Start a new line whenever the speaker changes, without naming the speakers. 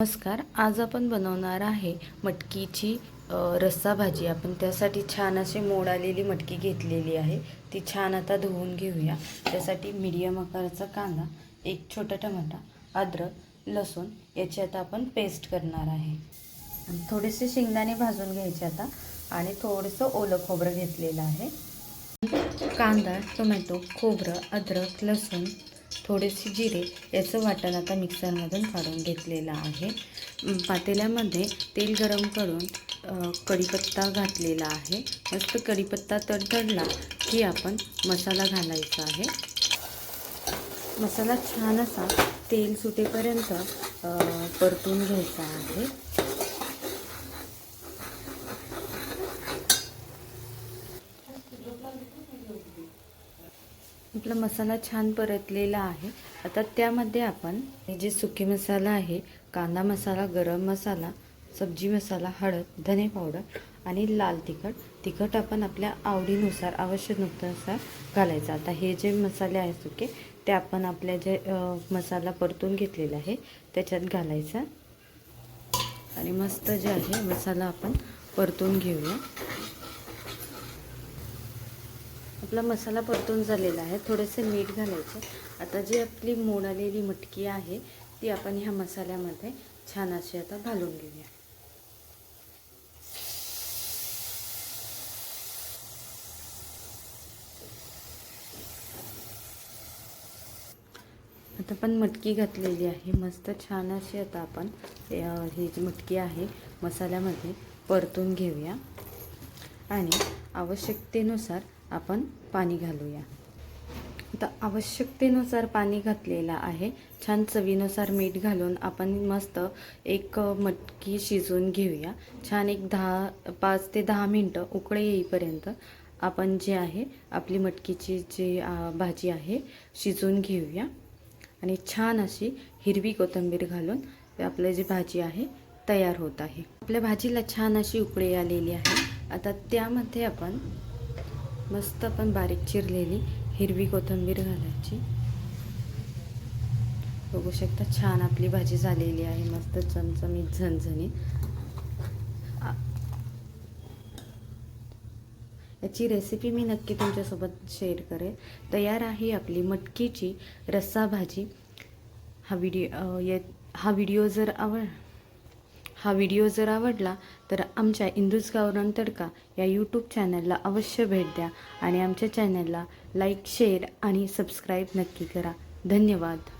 नमस्कार आज आपण बनवणार आहे मटकीची रस्सा भाजी. आपण त्यासाठी छान अशी मोड आलेली मटकी घेतलेली आहे. ती छान आता धुवून घेऊया. त्यासाठी मीडियम आकाराचा कांदा एक छोटा टमाटा अद्रक लसूण याची आता आपण पेस्ट करणार आहे. आणि थोडेसे शेंगदाणे भाजून घ्यायचे आता आणि थोडंसं ओलं खोबरं घेतलेलं आहे. कांदा टोमॅटो खोबरं अद्रक लसूण थोडेसे जिरे याचं वाटण आता मिक्सरमधून काढून घेतलेलं आहे. पातेल्यामध्ये तेल गरम करून कढीपत्ता घातलेला आहे. मस्त कढीपत्ता तडतडला की आपण मसाला घालायचा आहे. मसाला छान असा तेल सुटेपर्यंत परतून घ्यायचा आहे. आपला मसाला छान परतलेला आहे. आता त्यामध्ये आपण हे जे सुके मसाला आहे कांदा मसाला गरम मसाला सब्जी मसाला हळद धने पावडर आणि लाल तिखट तिखट आपण आपल्या आवडीनुसार आवश्यकतेनुसार घालायचं. आता हे जे मसाले आहेत सुके ते आपण आपल्या जे मसाला परतून घेतलेला आहे त्याच्यात घालायचा. आणि मस्त जे आहे मसाला आपण परतून घेऊया. आपला मसाला परतून झालेला आहे. थोडेसे मीठ घालायचे. आता जी आपली मोड आलेली मटकी आहे ती आपण ह्या मसाल्यामध्ये छान अशी आता घालून घेऊया. आता पण मटकी घातलेली आहे. मस्त छान अशी आता आपण ही जी मटकी आहे मसाल्यामध्ये परतून घेऊया. आणि आवश्यकतेनुसार आपण पाणी घालूया. आता आवश्यकतेनुसार पाणी घातलेलं आहे. छान चवीनुसार मीठ घालून आपण मस्त एक मटकी शिजवून घेऊया. छान एक दहा पाच ते दहा मिनटं उकळे येईपर्यंत आपण जे आहे आपली मटकीची जी भाजी आहे शिजवून घेऊया. आणि छान अशी हिरवी कोथिंबीर घालून आपलं जी भाजी आहे तयार होत आहे. आपल्या भाजीला छान अशी उकळी आलेली आहे. आता त्यामध्ये आपण मस्त आपण बारीक चिरलेली हिरवी कोथिंबीर घालायची. बघू शकता छान आपली भाजी झालेली आहे मस्त चमचमीत झणझणीत. याची रेसिपी मी नक्की तुमच्यासोबत शेअर करेल. तयार आहे आपली मटकीची रस्सा भाजी. हा व्हिडिओ ये हा व्हिडिओ जर आवड हा व्हिडिओ जर आवडला तर आमच्या इंदूज गावरान तडका या यूट्यूब चॅनलला अवश्य भेट द्या आणि आमच्या चॅनलला लाईक शेअर आणि सबस्क्राईब नक्की करा. धन्यवाद.